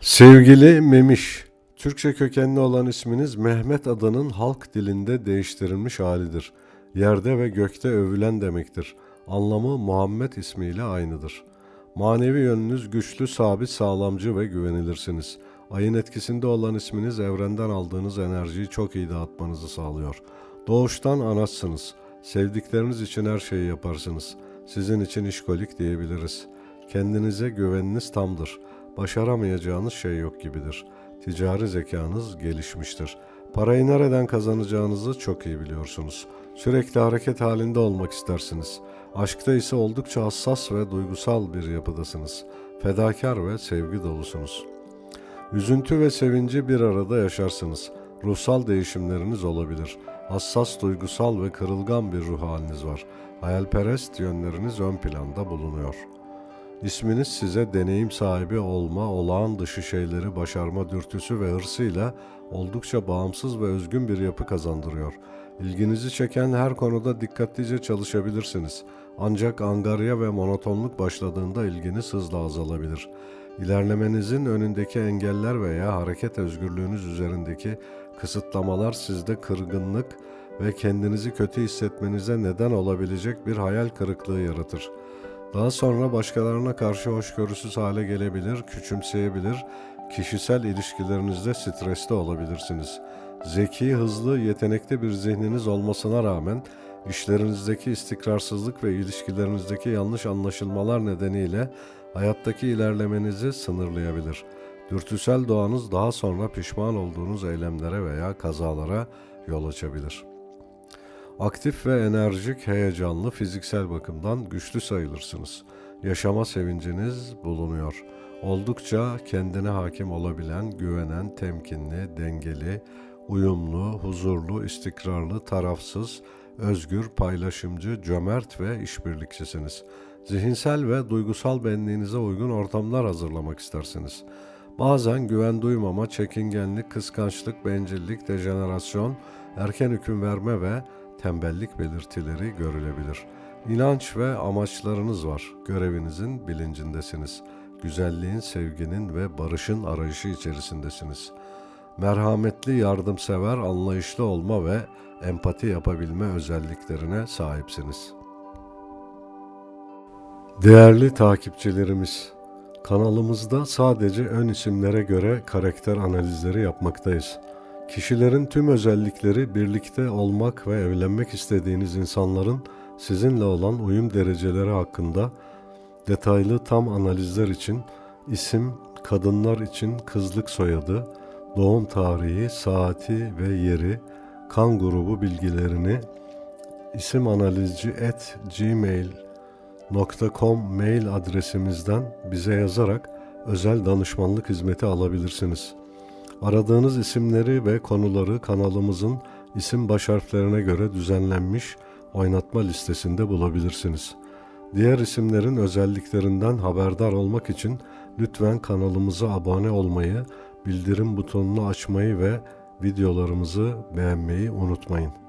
Sevgili Memiş, Türkçe kökenli olan isminiz Mehmet adının halk dilinde değiştirilmiş halidir. Yerde ve gökte övülen demektir. Anlamı Muhammed ismiyle aynıdır. Manevi yönünüz güçlü, sabit, sağlamcı ve güvenilirsiniz. Ayın etkisinde olan isminiz evrenden aldığınız enerjiyi çok iyi dağıtmanızı sağlıyor. Doğuştan anaçsınız. Sevdikleriniz için her şeyi yaparsınız. Sizin için işkolik diyebiliriz. Kendinize güveniniz tamdır. Başaramayacağınız şey yok gibidir. Ticari zekanız gelişmiştir. Parayı nereden kazanacağınızı çok iyi biliyorsunuz. Sürekli hareket halinde olmak istersiniz. Aşkta ise oldukça hassas ve duygusal bir yapıdasınız. Fedakar ve sevgi dolusunuz. Üzüntü ve sevinci bir arada yaşarsınız. Ruhsal değişimleriniz olabilir. Hassas, duygusal ve kırılgan bir ruh haliniz var. Hayalperest yönleriniz ön planda bulunuyor. İsminiz size deneyim sahibi olma, olağan dışı şeyleri başarma dürtüsü ve hırsıyla oldukça bağımsız ve özgün bir yapı kazandırıyor. İlginizi çeken her konuda dikkatlice çalışabilirsiniz. Ancak angarya ve monotonluk başladığında ilginiz hızla azalabilir. İlerlemenizin önündeki engeller veya hareket özgürlüğünüz üzerindeki kısıtlamalar sizde kırgınlık ve kendinizi kötü hissetmenize neden olabilecek bir hayal kırıklığı yaratır. Daha sonra başkalarına karşı hoşgörüsüz hale gelebilir, küçümseyebilir, kişisel ilişkilerinizde stresli olabilirsiniz. Zeki, hızlı, yetenekli bir zihniniz olmasına rağmen işlerinizdeki istikrarsızlık ve ilişkilerinizdeki yanlış anlaşılmalar nedeniyle hayattaki ilerlemenizi sınırlayabilir. Dürtüsel doğanız daha sonra pişman olduğunuz eylemlere veya kazalara yol açabilir. Aktif ve enerjik, heyecanlı, fiziksel bakımdan güçlü sayılırsınız. Yaşama sevinciniz bulunuyor. Oldukça kendine hakim olabilen, güvenen, temkinli, dengeli, uyumlu, huzurlu, istikrarlı, tarafsız, özgür, paylaşımcı, cömert ve işbirlikçisiniz. Zihinsel ve duygusal benliğinize uygun ortamlar hazırlamak istersiniz. Bazen güven duymama, çekingenlik, kıskançlık, bencillik, dejenerasyon, erken hüküm verme ve tembellik belirtileri görülebilir. İnanç ve amaçlarınız var. Görevinizin bilincindesiniz. Güzelliğin, sevginin ve barışın arayışı içerisindesiniz. Merhametli, yardımsever, anlayışlı olma ve empati yapabilme özelliklerine sahipsiniz. Değerli takipçilerimiz, kanalımızda sadece ön isimlere göre karakter analizleri yapmaktayız. Kişilerin tüm özellikleri birlikte olmak ve evlenmek istediğiniz insanların sizinle olan uyum dereceleri hakkında detaylı tam analizler için isim, kadınlar için kızlık soyadı, doğum tarihi, saati ve yeri, kan grubu bilgilerini isim analizci at mail adresimizden bize yazarak özel danışmanlık hizmeti alabilirsiniz. Aradığınız isimleri ve konuları kanalımızın isim baş harflerine göre düzenlenmiş oynatma listesinde bulabilirsiniz. Diğer isimlerin özelliklerinden haberdar olmak için lütfen kanalımıza abone olmayı, bildirim butonunu açmayı ve videolarımızı beğenmeyi unutmayın.